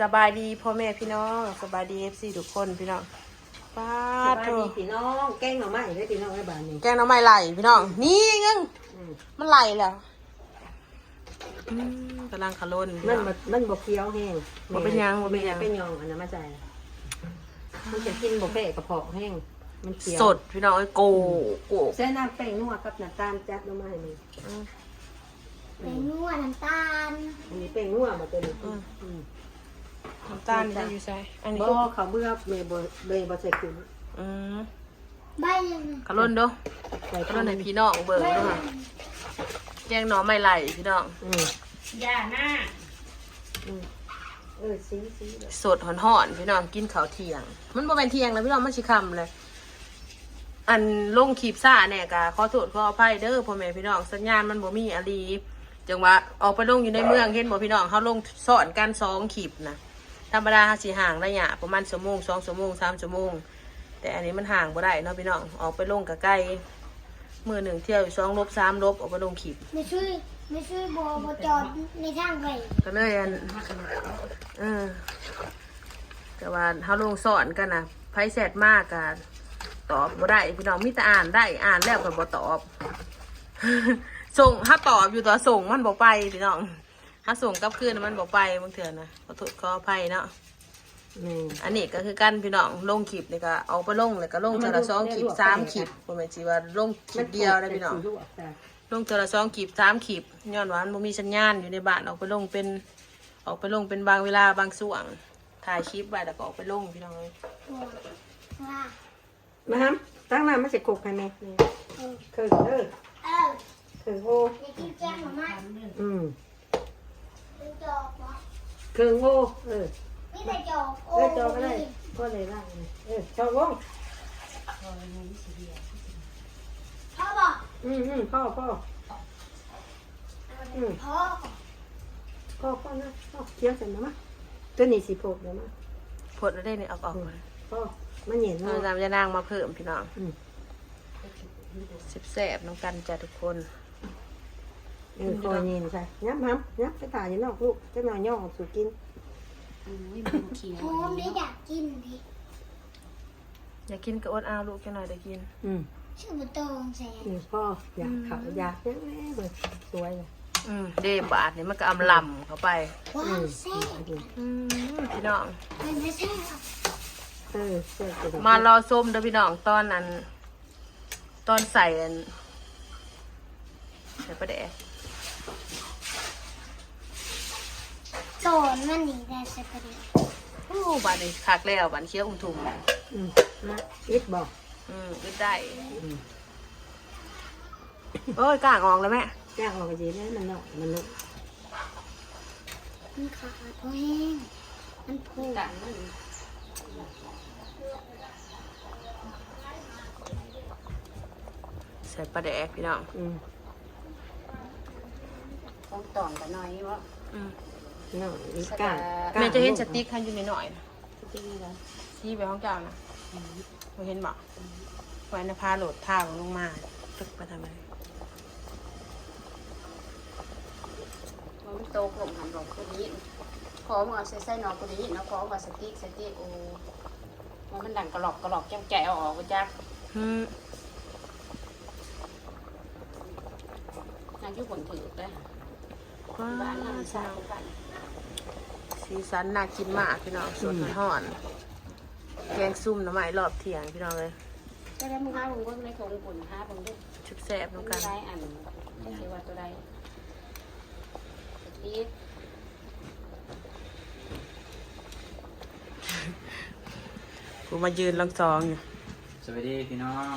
สบายดีพ่อแม่พี่น้องสบายดีเอฟซีทุกคนพี่น้องป้าสดบายโถดีพี่น้องแกงหน่อไม้ได้พี่น้องไอ้บ้านนี้แกงหน้ำไม้ไหลพี่น้อง นี่เงงอืมมันไหลแล้วอืมกำลังขลุ่นพี่มันน้องบ่มันบ่เคี้ยวแห้งบ่เป็นหยังบ่เป็นหยังเป็นยองอันนั้นมาใจมันจะกินบ่เพ่กระเพาะแห้งมันเคี้ยวสดพี่น้องไอ้โกโกใส่น้ำแป้งนัวกับน้ำตาลจัดหน่อไม้นี่อืมเป็นนวดน้ำตาลอันนี้แป้งนัวบ่ตัวนี้อืมอืม น้ำตาลจะอยู่ใส่อันนี้บ่เขาเบื่อเมย์บ่เมย์บ่ใส่กุ้งอืมใบหนึ่งขลุ่นเดูใส่ขลุ่นให้พี่น้องเบิ่งด้วยแกงหน่อไม้ไหลพี่น้อง อืมอย่าหน้าอืมเออสีสีแบบสดหอนๆพี่น้องกินข้าวเที่ยง มันบ่เป็นเที่ยงแล้วพี่น้องมันสิค่ำเลย อันลงขีบซ่าเนี่ยกะขอโทษขออภัยเด้อพ่อแม่พี่น้องสัญญาณมันบ่มีอะลีจังว่าออกไปลงอยู่ในเมืองเห็นบ่พี่น้องเขาลงสอนกันสองขีบนะ ธรรมดาเขาสิห่างระยะประมาณชั่วโมงสองชั่วโมงสามชั่วโมง แต่อันนี้มันห่างบ่ได้เนาะพี่น้องออกไปลงกับใกล้มือหนึ่งเที่ยวอยู่สองลบสามลบออกไปลงขีบไม่ช่วยไม่ช่วยโบโบจอดในทางไปก็เลยอันเออแต่ว่าเขาลงสอนกันนะไพ่แซดมากกันตอบบ่ได้พี่น้องมิแต่อ่านได้อ่านแล้วก็บ่ตอบ ส่งถ้าตอบอยู่ต่อส่งมันบอกไปพี่น้อง ถ้าส่งกลับคืนมันบอกไปบางเถื่อนะขอโทษขออภัยเนาะแม่อันนี้ก็คือกันพี่น้องลงคลิปนี่ก็เอาไปลงเลยก็ลงเทอละสองคลิปสามคลิปผมเป็นสิว่าลงคลิปเดียวได้พี่น้องลวกจ้ะลงเทอละสองคลิปสามคลิปย้อนว่ามันบ่มีสัญญาณอยู่ในบ้านออกไปลงเป็น ออกไปลงเป็นบางเวลาบางส่วงถ่ายคลิปไว้แล้วก็ออกไปลงพี่น้องเลยตัวว่ามาฮัมตั้งน้ำมันจะกบให้แม่นี่เออคือเด้อเออคือโออย่ากินแกงหน่อไม้อืม เป็นจอกเหรอเครื่องโง่เออนี่แต่จอกเออจอก็ได้ก็เลยได้เออชอบวงพ่อบอกอืมอืมพ่อพ่ออืมพ่อพ่อพ่อนะพ่อเคี้ยวเสร็จแล้วมั้ยตัวนี้สีโพดแล้วมั้ยพดแล้วได้เนี่ยออกออกมาพ่อมันเห็นเราเนาะ จำจะนางมาเพิ่มพี่น้องอืม สิบแสบน้องกันจ้ะทุกคน เออคอยเย็นใช่ยับฮัมยับไปถ่ายอยู่นอกลูกจะนอนย่อสู่กินอุ้ยมันเขียวโฮมนี่อยากกินดิอยากกินก็อดเอาลูกแค่หน่อยได้กิน อืมชื่อบุตรงแสนนี่พ่ออยากเขาอยากยังไงเลยสวยเลยอืมเดบาทนี่มันก็อำลำเข้าไปว้าอืวมแซ่บอืมพี่น้อง มันไม่แซ่บเออเสื้อตัวมารอส้มเด้อพี่น้องตอนนั้น ตอนใส่อันใส่ประเดะ โซนมันนี่ได้สักกระดิ่งโอ้บานนี้คักแล้วบานเคี้ยวอุ้มถุงอืมนะอิดบอกอืมอึดได้อืมโอ้ยกล้างออกแล้วแม่จ้างออกไปจีได้มันเนาะมันเนาะมันขาดเพราะแห้งมันผูกันมันใส่ประเดะพี่น้องอืม ต้องตอนกันหน่อยวะอืมเนาะอีกก้างแม่จะเห็นสติ๊กให้อยู่หน่อยๆนะที่นี่แล้วที่ไปห้องเจ้านะเราเห็นบอกไว้นะพาโหลดท่าลงมาตึกไปทำไมมันโตกลมหันหลอกคนนี้ขอมึงเอาใส่ใส่นอกคนนี้นะขอมาสติ๊กสติ๊กโอ้ว่ามันดังกระหลอกกระหลอกแก้มแกะเอาออกไปจ้าอืมนางยุบนถือเลย ว้าบ้านนั่งวสาวกันสีสันน่ากินมากพี่น้องสดห่อน แกงซุ่มหน้ำไม้รอบเที่ยงพี่น้องเลยก็ได้มึงห้ามึงก็ไม่คงปุ่นห้ามึงด้วยชุบแซ่บมึน้ำงกันได้อันได้คือว่าตัวใดสติ๊กกูมายืนลังซองอยู่สวัสดีพี่น้อง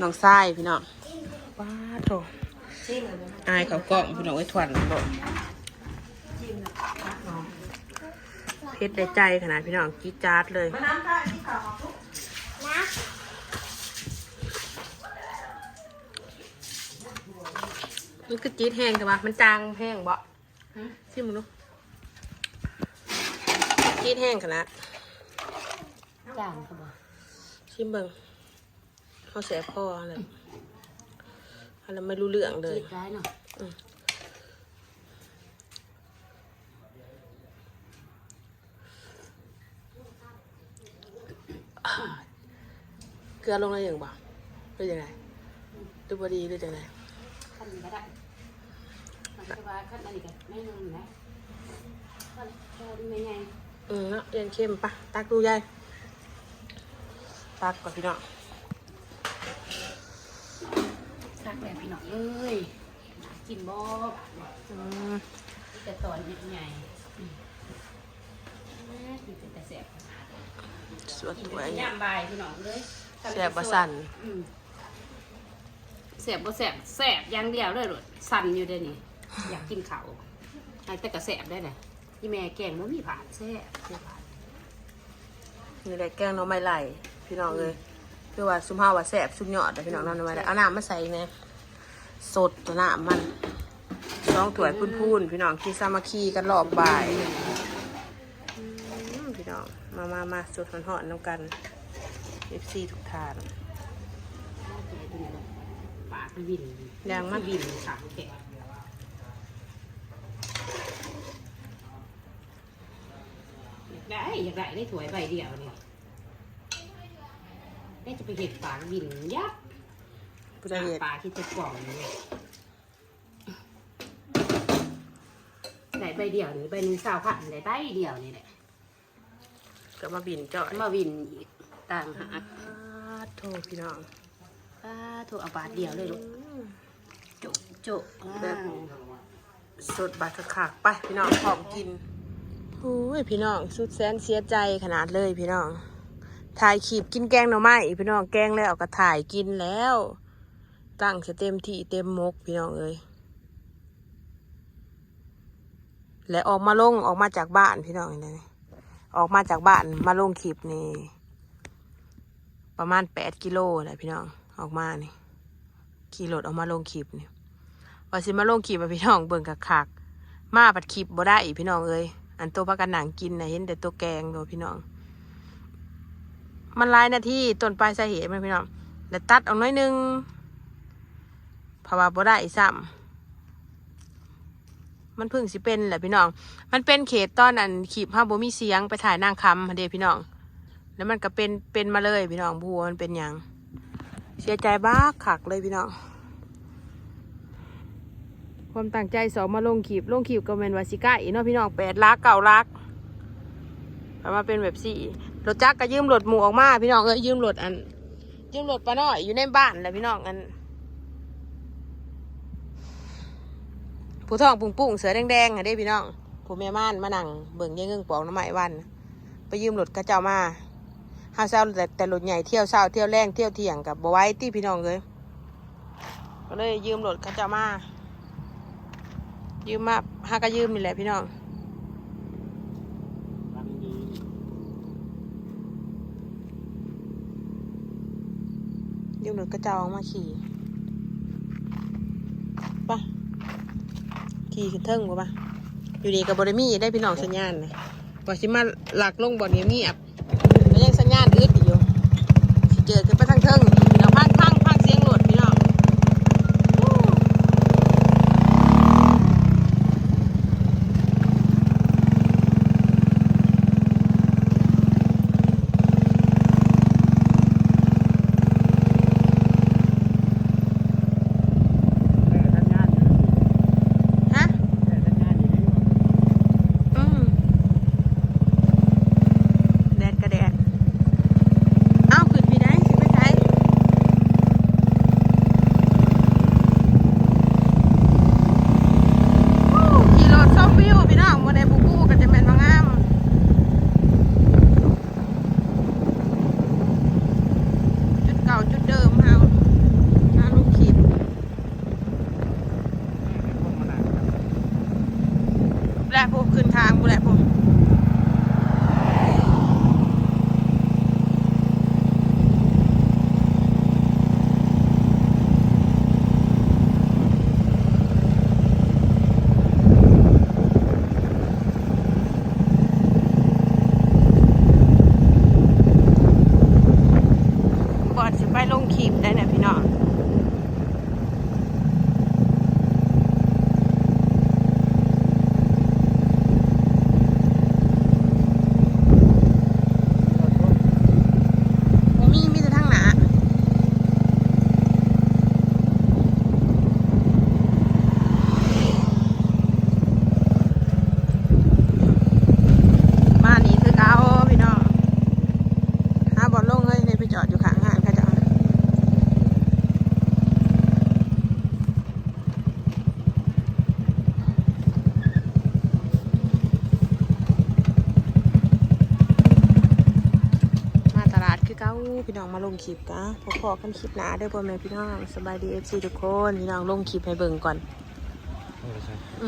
น้องทรายพี่น้องว้าโถ อายเขากล้องพี่น้องไว้ถวันบอกเพชรได้ใจขนาดพี่น้องจี๊ดจ๊าดเลยนะมันคือจี๊ดแห้งใช่ปะมันจางแห้งบ่ชิมมึงดูจี๊ดแห้งขนาดจางเขาบอกชิมเบิ่งเขาแสบคออะไร เราไม่รู้เรื่องเลยเกลือลงได้ยังบ่หรือยังไงดูบดีหรือยังไงขั้นก็ได้มันจะว่าขั้นอะไรกันไม่นึงอยู่นขั้นเป็นไงอืมเนาะเรีเข้มปะตักดูยายตักก่อนพี่เนาะ แบบพี่น้องเอ้ยน่ากินบ่อืมแต่ตอนใหญ่ๆอืมกินเป็นแต่แสบสวดกินสวยเป็นย่ำบายพี่น้องเลยแสบบ่สั่นอืมแสบบ่แสบแสบอย่างเดียวเลยหรอสั่นอยู่เด้อนี่อยากกินเขาวไอ้แต่กระแสบได้เลยที่แม่แกงมันมีผ่านแซ่บแซ่บผ่านนี่แหละแกงหน้องไม้ไหลพี่น้องเลยคือว่าซุมเฮาว่าแสบซุมยอดแต่พี่น้องน้ำหน้องไม้ไหลเอาน้ำมาใส่อีกนะ สดตัวน้ำมันน้องถวยพูนๆพี่น้องกินสามัคคีกันรอบบ่ายพี่น้องมามามาสดหอนๆน้ำกันเอฟซีทุกทานปากวินแรงมากวินขาแข็งอยากได้อยากได้ได้ถวยใบเดียวเนี่ยได้จะไปเห็ดปากวินยับ ผู้ได้เห็ดปลาที่จะกล่องนี่ได้ใบเดียวนี่ใบหนึ่งสาวพันได้ใบเดียวนี่แหละก็มาบินจ่อยมาวินอีกต่างหากอ่าโทษพี่น้องป้าโทรเอาบาทเดียวเลยลูกโจะโจะแบบสดบาดขากๆไปพี่น้องพร้อมกินโอ้ยพี่น้องสุดแสนเสียใจขนาดเลยพี่น้อง ถ่ายขีบกินแกงหน่อไม้พี่น้องแกงแล้วก็ถ่ายกินแล้ว ตั้งเต็มที่เต็มมกพี่น้องเอ้ยและออกมาลงออกมาจากบ้านพี่น้องนี่ออกมาจากบ้านมาลงขีบนี่ประมาณแปดกิโลแหละพี่น้องออกมานี่ขี่รถออกมาลงขีบนี่ว่าสิมาลงขีบมาพี่น้องเบิ่งกักคักมาปัดขีบบ่ได้อีกพี่น้องเอ้ยอันตัวพักกันหนังกินนะเห็นแต่ตัวแกงตัวพี่น้อง มันลายนาทีต้นปลายสาเหตุมันพี่น้องแล้วตัดออกน้อยนึง เพราะว่าบ่ได้อีกซ้ำมันเพิ่งสิเป็นแหละพี่น้อง มันเป็นเขตตอนอันขีบห้าบ่มีเสียงไปถ่ายนางคำฮเดพี่น้อง แล้วมันก็เป็นเป็นมาเลยพี่น้องบัวมันเป็นหยังเสียใจบ้าคักเลยพี่น้องความตั้งใจสองมาลงขีบลงขีบก็เป็นวาสิก้าอีเนาะพี่น้องแปดลักเก่าลักแต่มาเป็นแบบสี่รถจักรก็ยืมรถหมูออกมา พี่น้องเอ้ยยืมรถอัน ยืมรถป้าน้อยอยู่ในบ้านแหละพี่น้องอัน ผู้ท้องปุ้งปุ้งๆเสือแดงๆอะเด้พี่น้องผู้แม่ม่านมานั่งเบิ่งยังเงิงปอกน้ำไม้วัน ไปยืมรถกระเจ้ามาหาเช้าแต่แต่รถใหญ่เที่ยวเช้าเที่ยวแรงเที่ยวเที่ยงกับบ่ไว้ที่พี่น้องเลยก็เลยยืมรถกระเจ้ามา ยืมมาหาก็ยืมนี่แหละพี่น้องยืมรถกระเจ้ามาขี่ไปะ ขี่ขึ้นเทิงบ่ปะอยู่ดีกับบริมีได้พี่น้องสัญญาณนะว่าสิมาหลักลงบ่อนเงียบๆแล้วยังสัญญาณอึดอยู่สิเจอขึ้นไปทางเทิงพี่น้องพังพังพังเสียงรถพี่น้องโอ้ ฮะ อืมแดดกระแดด เอ้าขึ้นพี่ได้สิไปไทยโอ้ขี่รถชมวิวพี่น้องบนไดบุกูก็จะเป็นบางงาม จุดเก่าจุดเดิมเฮาหน้าลูกขีด แหละพวกขึ้นทางบุแหละพวกบอดสิไปลงขีบได้เนี่ยพี่น้อง คือเก้า พี่น้องมาลงคลิปกะพอพอกันคลิปหนาเด้อพ่อแม่พี่น้องสบายดีเอฟซีทุกคนพี่น้องลงคลิปให้เบิ่งก่อนอ